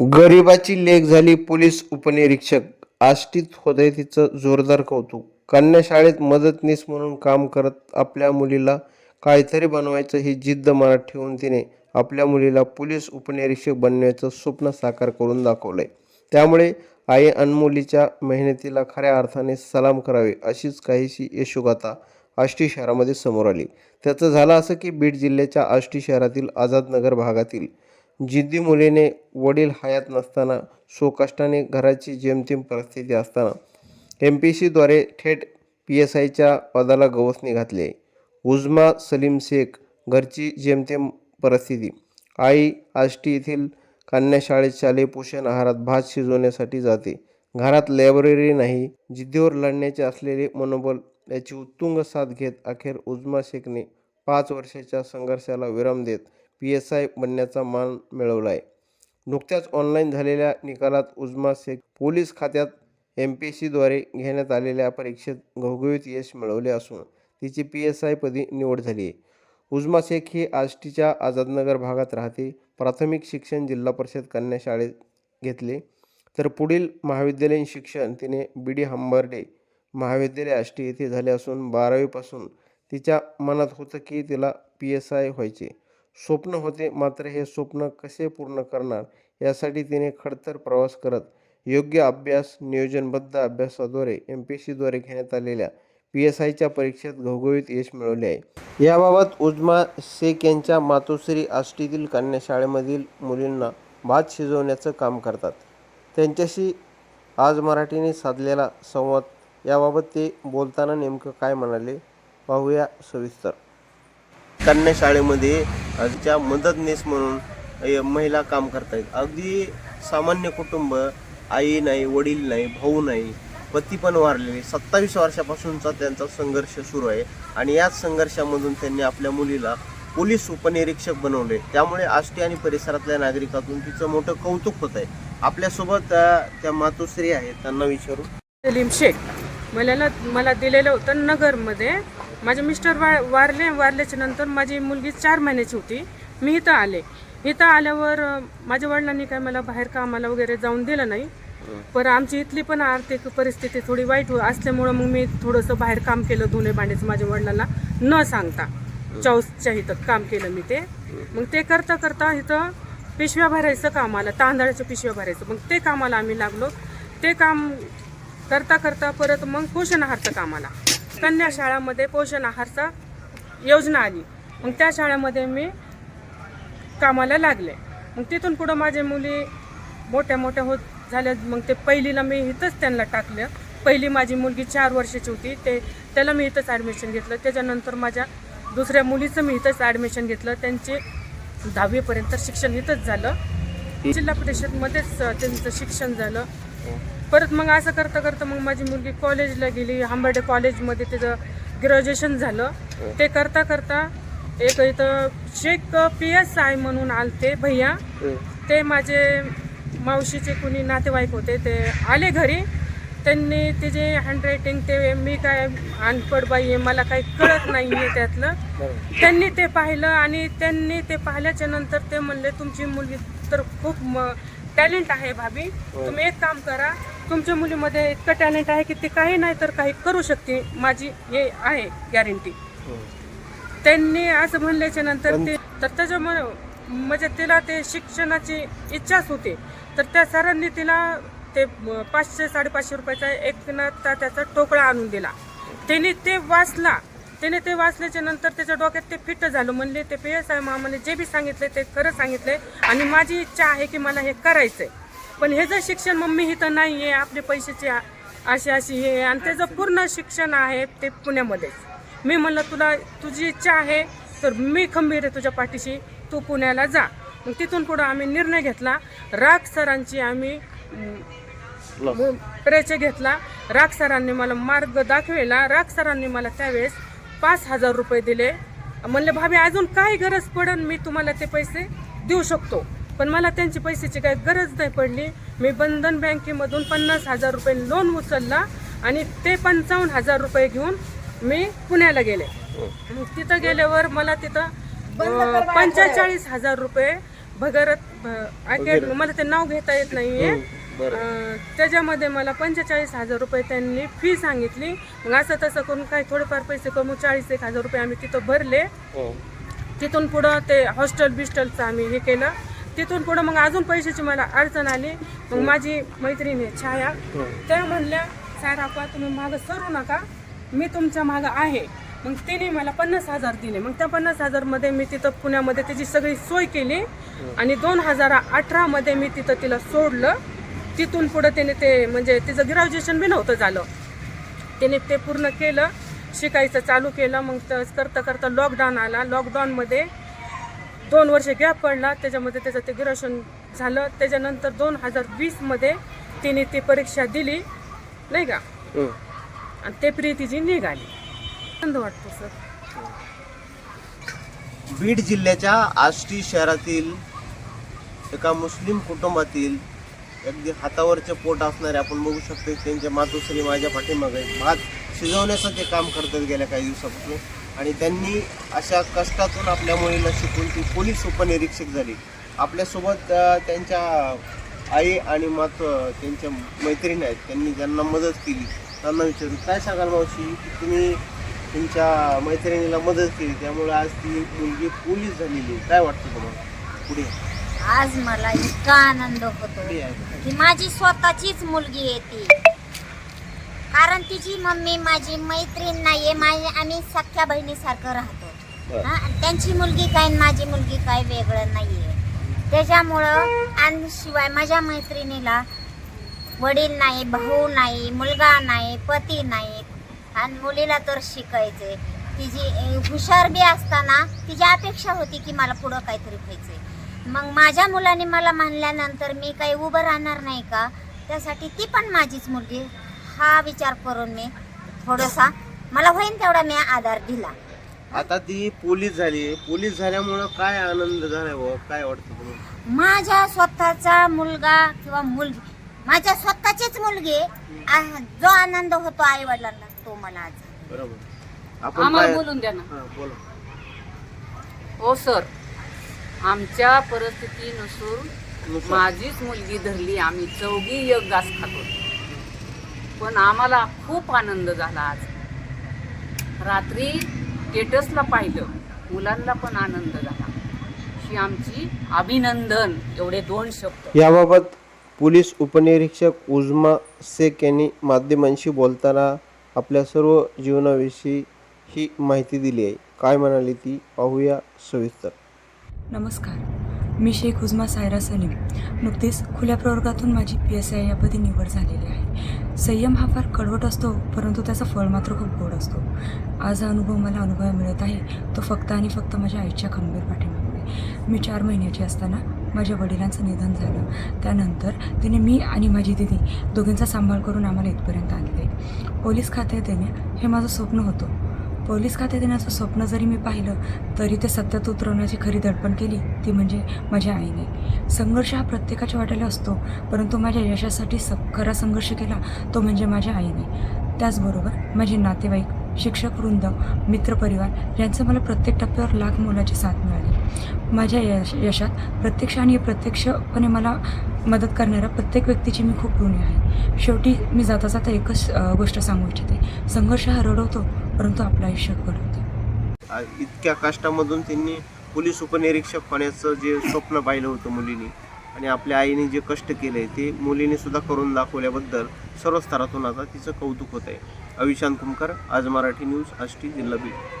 गरिबाची लेख झाली पोलीस उपनिरीक्षक. आष्टीत होते तिचं जोरदार कौतुक. कन्या शाळेत मदतनीस म्हणून काम करत आपल्या मुलीला काहीतरी बनवायचं ही जिद्द मनात ठेवून तिने आपल्या मुलीला पोलीस उपनिरीक्षक बनण्याचं स्वप्न साकार करून दाखवलंय. त्यामुळे आई अनमुलीच्या मेहनतीला खऱ्या अर्थाने सलाम करावे अशीच काहीशी यशोगाथा आष्टी शहरामध्ये समोर आली. त्याचं झालं असं की बीड जिल्ह्याच्या आष्टी शहरातील आझादनगर भागातील जिद्दी मुलीने वडील हयात नसताना स्वकष्टाने घराची जेमतेम परिस्थिती असताना एम पी सीद्वारे थेट पी एस आयच्या पदाला गवसणी घातली. आहे उजमा सलीम शेख घरची जेमतेम परिस्थिती. आई आष्टी येथील कन्या शाळेत शालेय पोषण आहारात भात शिजवण्यासाठी जाते. घरात लायब्ररी नाही जिद्दीवर लढण्याचे असलेले मनोबल याची उत्तुंग साथ घेत अखेर उजमा शेखने पाच वर्षाच्या संघर्षाला विराम देत पी एस आय बनण्याचा मान मिळवला आहे नुकत्याच ऑनलाईन झालेल्या निकालात उजमा शेख पोलीस खात्यात एम पी सीद्वारे घेण्यात आलेल्या परीक्षेत घवघवीत यश मिळवले असून तिची पी एस आय पदी निवड झाली आहे. उजमा शेख ही आष्टीच्या आझादनगर भागात राहते प्राथमिक शिक्षण जिल्हा परिषद कन्या शाळेत घेतले. तर पुढील महाविद्यालयीन शिक्षण तिने बी डी हंबर्डे महाविद्यालय आष्टी येथे झाले असून बारावीपासून तिच्या मनात होतं की तिला पी एस आय व्हायचे. स्वप्न होते मात्र हे स्वप्न कसे पूर्ण करणार यासाठी तिने खडतर प्रवास करत योग्य अभ्यास नियोजनबद्ध अभ्यासाद्वारे एम पी एस सीद्वारे घेण्यात आलेल्या पी एस आयच्या परीक्षेत घवघवीत यश मिळवले आहे. याबाबत उजमा शेख यांच्या मातोश्री आष्टीतील कन्या शाळेमधील मुलींना भात शिजवण्याचं काम करतात. त्यांच्याशी आज मराठीने साधलेला संवाद याबाबत ते बोलताना नेमकं काय म्हणाले पाहूया सविस्तर. कन्या शाळेमध्ये त्या मदतनीस म्हणून महिला काम करतायत. अगदी सामान्य कुटुंब आई नाही वडील नाही भाऊ नाही पती पण वारलेले. सत्तावीस वर्षापासूनचा त्यांचा संघर्ष सुरू आहे आणि याच संघर्षामधून त्यांनी आपल्या मुलीला पोलीस उपनिरीक्षक बनवले. त्यामुळे आष्टी आणि परिसरातल्या नागरिकातून तिचं मोठं कौतुक होत आहे आपल्यासोबत त्या मातोश्री आहेत त्यांना विचारू. सलीम शेख. मला मला दिलेलं होतं नगरमध्ये माझे मिस्टर वा वारले वारल्याच्या नंतर माझी मुलगी चार महिन्याची होती. मी इथं आले. इथं आल्यावर माझ्या वडिलांनी काय मला बाहेर कामाला वगैरे जाऊन दिलं नाही. पण आमची इथली पण आर्थिक परिस्थिती थोडी वाईट असल्यामुळं मग मी थोडंसं बाहेर काम केलं धुणे भांड्याचं माझ्या वडिलांना. न सांगता चौसच्या इथं काम केलं मी ते. मग ते करता करता इथं पिशव्या भरायचं कामाला तांदळाच्या पिशव्या भरायचं. मग ते कामाला आम्ही लागलो. ते काम करता करता परत मग पोषण आहारचं कामाला. कन्या शाळामध्ये पोषण आहारचा योजना आली. मग त्या शाळेमध्ये मी कामाला लागले. मग तिथून पुढं माझ्या मुली मोठ्या मोठ्या होत झाल्या. मग ते पहिलीला मी इथंच त्यांना टाकलं. पहिली माझी मुलगी चार वर्षाची होती. ते त्याला मी इथंच ॲडमिशन घेतलं. त्याच्यानंतर माझ्या दुसऱ्या मुलीचं मी इथंच ॲडमिशन घेतलं. त्यांचे दहावीपर्यंत शिक्षण इथंच झालं. जिल्हा परिषदमध्येच त्यांचं शिक्षण झालं. परत मग असं करता करता मग माझी मुलगी कॉलेजला गेली. हांबर्डे कॉलेजमध्ये तिचं ग्रॅज्युएशन झालं. ते करता करता एक इथं शेख पी एस आय म्हणून आलते भैया. ते माझे मावशीचे कुणी नातेवाईक होते ते आले घरी. त्यांनी तिचे हँडरायटिंग ते मी काय अनपड बाई आहे मला काही कळत नाही आहे त्यातलं त्यांनी ते पाहिलं आणि त्यांनी ते पाहिल्याच्या नंतर ते म्हणले तुमची मुलगी तर खूप टॅलेंट आहे भाभी. तुम्ही एक काम करा तुमच्या मुलीमध्ये इतकं टॅलेंट आहे की ते काही नाही तर काही करू शकते. माझी हे आहे गॅरंटी त्यांनी असं म्हणल्याच्या नंतर ते तर त्याच्यामुळे म्हणजे तिला ते शिक्षणाची इच्छाच होती. तर त्या सरांनी तिला ते पाचशे साडेपाचशे रुपयाचा एक ना त्या- त्याचा टोकळा आणून दिला. त्याने ते वाचला. त्याने ते वाचल्याच्या नंतर त्याच्या डोक्यात ते फिट झालं. म्हणले ते पी एस आय मामाने जे बी सांगितले ते खरं सांगितले आणि माझी इच्छा आहे की मला हे करायचंय. पण हे जर शिक्षण मम्मी इथं नाही आहे आपले पैशाचे अशी अशी हे आहे. आणि त्याचं पूर्ण शिक्षण आहे ते पुण्यामध्येच. मी म्हणलं तुला तुझी इच्छा आहे तर मी खंबीर आहे तुझ्या पाठीशी. तू पुण्याला जा. मग तिथून पुढं आम्ही निर्णय घेतला. राग सरांची आम्ही परिचय घेतला. राग सरांनी मला मार्ग दाखवेला. राग सरांनी मला त्यावेळेस पाच हजार रुपये दिले. म्हणले भाभी अजून काय गरज पडन मी तुम्हाला ते पैसे देऊ शकतो. पण मला त्यांची पैशाची काही गरज नाही पडली. मी बंधन बँकेमधून पन्नास हजार रुपये लोन उचलला आणि ते पंचावन्न हजार रुपये घेऊन मी पुण्याला गेले. तिथं गेल्यावर मला तिथं पंचेचाळीस हजार रुपये अकॅडमी मला ते नाव घेता येत नाहीये. अं, त्याच्यामध्ये मला पंचेचाळीस हजार रुपये त्यांनी फी सांगितली. मग असं तसं करून काही थोडेफार पैसे कमवून चाळीस एक हजार रुपये आम्ही तिथं भरले. हो. तिथून पुढं ते हॉस्टेल बिस्टलचं आम्ही हे केलं. तिथून पुढं मग अजून पैशाची मला अडचण आली. मग माझी मैत्रीण आहे छाया त्या म्हणल्या सारापा तुम्ही मागं सरू नका. मी तुमच्या मागं आहे. मग तिने मला पन्नास हजार दिले. मग त्या पन्नास हजारमध्ये मी तिथं पुण्यामध्ये त्याची सगळी सोय केली. आणि दोन हजार अठरामध्ये मी तिथं तिला सोडलं. तिथून पुढं त्याने ते म्हणजे तिचं ग्रॅज्युएशन बी नव्हतं झालं. त्याने ते पूर्ण केलं शिकायचं चालू केलं मग त- करता करता लॉकडाऊन आला. लॉकडाऊनमध्ये दोन वर्ष गॅप पडला त्याच्यामध्ये त्याचं ते ग्रॅज्युएशन झालं. त्याच्यानंतर दोन हजार वीसमध्ये तिने ती परीक्षा दिली नाही का? हं. आणि ते प्री तिची निघाली. आनंद वाटतो सर. बीड जिल्ह्याच्या आष्टी शहरातील एका मुस्लिम कुटुंबातील अगदी हातावरचे पोट असणारे आपण बघू शकतो त्यांच्या मातोश्री माझ्या पाठीमागे भात शिजवण्याचं ते काम करतात गेल्या काही दिवसापासून. आणि त्यांनी अशा कष्टातून आपल्या मुलीला शिकून ती पोलीस उपनिरीक्षक झाली. आपल्यासोबत त्यांच्या आई आणि मात त्यांच्या मैत्रिणी आहेत. त्यांनी ज्यांना मदत केली त्यांना विचारू काय सांगाल मावशी की तुम्ही तुमच्या मैत्रिणीला मदत केली त्यामुळे आज ती मुलगी पोलीस झालेली आहे. काय वाटतं तुम्हाला? पुढे आज मला इतका आनंद होतो. की माझी स्वतःचीच मुलगी आहे ती. कारण तिची मम्मी माझी मैत्रीण नाहीये माझी आम्ही सख्या बहिणीसारखं राहतो. हा त्यांची मुलगी काय आणि माझी मुलगी काय वेगळं नाहीये. त्याच्यामुळं आणि शिवाय माझ्या मैत्रिणीला वडील नाही भाऊ नाही मुलगा नाही पती नाही. आणि मुलीला तर शिकायचंय. तिची हुशार बी असताना तिची अपेक्षा होती की मला पुढं काहीतरी व्हायचंय. मग माझ्या मुलाने मला म्हणल्यानंतर मी काही उभं राहणार नाही का? त्यासाठी ती पण माझीच मुलगी. हा विचार करून मी थोडासा मला होईन तेवढा मी आधार दिला. आता ती पोलीस झाली. पोलीस झाल्यामुळं काय आनंद झालाय बुवा काय वाटतं तुम्हाला माझ्या स्वतःचा मुलगा किंवा मुलगी माझ्या स्वतःचीच मुलगी आ- जो आनंद होतो आई वडिलांना तो मला आज. बरोबर. आपण आम्हाला काय बोलून द्या ना. हा, बोला. हो सर. आमच्या परिस्थितीनुसार नुसार. माझीच मुलगी धरली आम्ही चौघी एक घास खातो. पण आम्हाला खूप आनंद झाला आज. रात्री स्टेटसला पाहिलं मुलांना पण आनंद झाला. ही आमची अभिनंदन एवढे दोन शब्द. याबाबत पोलीस उपनिरीक्षक उजमा शेख यांनी माध्यमांशी बोलताना आपल्या सर्व जीवनाविषयी ही माहिती दिली आहे. काय म्हणाली ती? पाहूया सविस्तर. नमस्कार. मी शेख हुजमा सायरा सलीम. नुकतीच खुल्या प्रवर्गातून माझी पी एस आय यापदी निवड झालेली आहे. संयम हा फार कडवट असतो परंतु त्याचा फळ मात्र खूप गोड असतो. आज हा अनुभव मला अनुभव मिळत आहे तो फक्त आणि फक्त माझ्या आईच्या खंबीर पाठीमागे. मी चार महिन्याची असताना माझ्या वडिलांचं निधन झालं. त्यानंतर तिने मी आणि माझी दिदी दोघींचा सांभाळ करून आम्हाला इथपर्यंत आणले. पोलीस खात्यात येणे हे माझं स्वप्न होतं. पोलीस खात्यात येण्याचं स्वप्न जरी मी पाहिलं तरी ते सत्यात उतरवण्याची खरी दडपण केली ती म्हणजे माझ्या आईने. संघर्ष हा प्रत्येकाच्या वाट्याला असतो परंतु माझ्या यशासाठी स खरा संघर्ष केला तो म्हणजे माझ्या आईने. त्याचबरोबर माझे नातेवाईक शिक्षक वृंद मित्रपरिवार यांचं मला प्रत्येक टप्प्यावर लाख मोलाची साथ मिळाली. माझ्या यश यशात प्रत्यक्ष आणि प्रत्यक्षपणे मला मदत करणाऱ्या प्रत्येक व्यक्तीची मी खूप ऋणी आहे. शेवटी मी जाता जाता एकच गोष्ट सांगू इच्छिते. संघर्ष हा रडवतो परंतु आपलं आयुष्य घडवतो इतक्या कष्टामधून त्यांनी पोलीस उपनिरीक्षक होण्याचं जे स्वप्न पाहिलं होतं मुलीने आणि आपल्या आईने जे कष्ट केले ते मुलीने सुद्धा करून दाखवल्याबद्दल सर्व स्तरातून आता तिचं कौतुक होत आहे अविशांत कुमकर आज मराठी न्यूज आष्टी जिल्हा बीड.